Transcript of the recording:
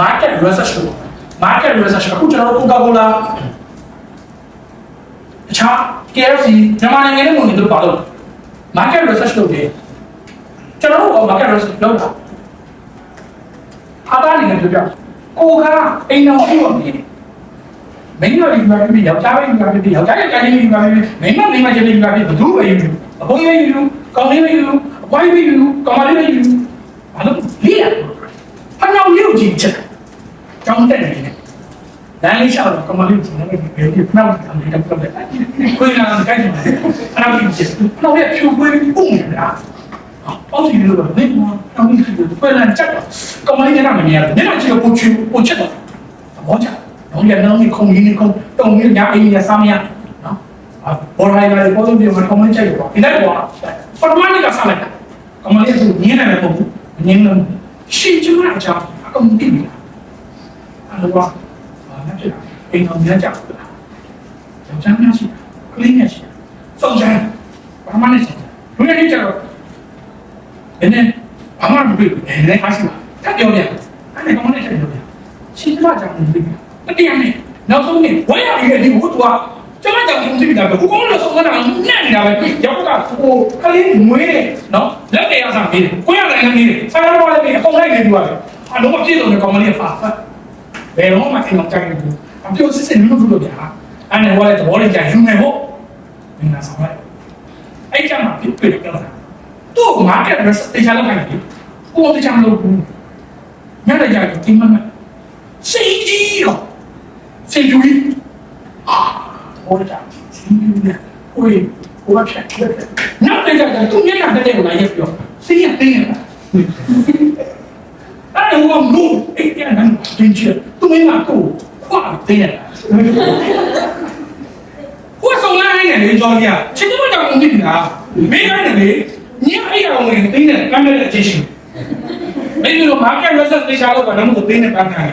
market research လို့ market research အခုကျွန်တော်တို့ Coca-Cola တခြား KFC မြန်မာနိုင်ငံနဲ့ဝင်နေလို့ပါလို့ market research လုပ်တယ်ကျွန်တော်တို့ market research လုပ်တာအားသားနေတယ်ပြောပြကိုကအိမ်တော်အိမ်တော်နေမင်းတို့ဒီမှာပြည်ယောက်ျားပဲဒီမှာပြည်ယောက်ျားရဲ့တိုင်းဒီမှာပြည်မင်းမမင်းမချင်းဒီမှာပြည်ဘသူပဲယူအပုံလေးယူကောင်းလေးပဲယူအပွိုင်းပဲယူကောင်းမလေးပဲယူဘာလို့လေးရ ဖဏောင်လေးကိုကြည့်ချက်ကြောင်းတက်နေတယ်လမ်းလေးလျှောက်တော့ကောင်းမလေးကိုကြည့်နေတယ်ဘယ်ဒီဖဏောင်အမေတော့ပြောတယ်ခွေးလာတဲ့ခိုင်းတယ်ဖဏောင်ကြီးကြည့်ဖဏောင်ရဲ့ဖြူခွေးပြီးပုံနေတာအောက်စီလို့တော့နေမှာတောင်းပြီးဖြစ်တယ်ဖွယ်လန်ချက်တော့ကောင်းမလေးကမမြင်ရတယ်နေတော့ချီကိုပိုချူပိုချက်တော့ဘောချတော့ရနောင်းနေခုံရင်းနေခုံတုံနေညာအင်းရစားမရနော်ဘော်ရိုင်းကလည်းပေါ်လို့ပြောမှာကောင်းမချက်ရောဒီလိုက်ပေါ်ပထမနေ့ကစားလိုက်ကောင်းမလေးကညင်းနေတယ်ပေါ့ညင်းနေရှင်းချင်တာကြောင့်အ ကုန်သိပြီအဲ့တော့ဘာလဲဖြစ်အိမ်တော်များကြဘူးလားယောက်ျားများရှိကလေးများရှိစုံစမ်းဘာမှမနေဘူးလူရည်ကြတော့ဘယ်နဲ့ဘာမှမတွေ့ဘူးဘယ်နဲ့အားရှိမှာထပ်ပြောပြအဲ့ဒါကောင်းတဲ့ချက်ပြောပြရှင်းချင်တာကြောင့်မသိဘူးတတိယနေ့နောက်ဆုံးနေ့ဝဲရည်ရဲ့ဒီဘုသူကကျွန်တော်ကြောင့်သိပြီတာပဲဟိုကောင်လို့ဆုံးတာနဲ့နေတာပဲရောက်ကဟိုကလေးမွေးတယ်နော်လက်တရဆောင်နေတယ်ကိုရလည်းနေတယ်ဆရာတော်လည်းနေအကုန်လိုက်နေသူက အလုံးမပြည့်စုံတဲ့ကောင်မလေးဖာဖတ်ဘယ်တော့မှခင်အောင်ကြိုက်နေဘူးအပြောစစ်စစ်လို့လို့ပြဟာအဲ့နဲ့ဝါလည်းသဘောလေးကြာယူမယ်ဟုတ်မင်းသားဆောင်လိုက်အဲ့ကြမှာပြည့်ပြည့်ပြောတာသူ့မားကတ်ရက်တေချာလောက်ခိုင်းတယ်ကိုတေချာမလုပ်ဘူးညနေကြတော့ဒီမမစိတ်ကြီးရောစိတ်ကြီးအာဟိုတာစိတ်ကြီးနဲ့ဟိုဟိုကချက်နောက်တေချာကသူမျက်နှာတက်တဲ့ကိုလာရက်ပြောစိတ်ရတင်းနေတာ အဲ့ဒါကမို့အဲ့ဒီနန်းတင်ချင်သူမင်းကကိုခွာတင်းနေတာဟိုဆောင်လိုက်နေလေကြောင်းကြီးချင်းတော့တော့မသိဘူးလားမင်းကနေလေညအဲ့အောင်ဝင်တင်းနေကမ်းတဲ့အချင်းရှင်မင်းတို့ market research တေချာလို့ကလည်းမသိနေပန်းတယ်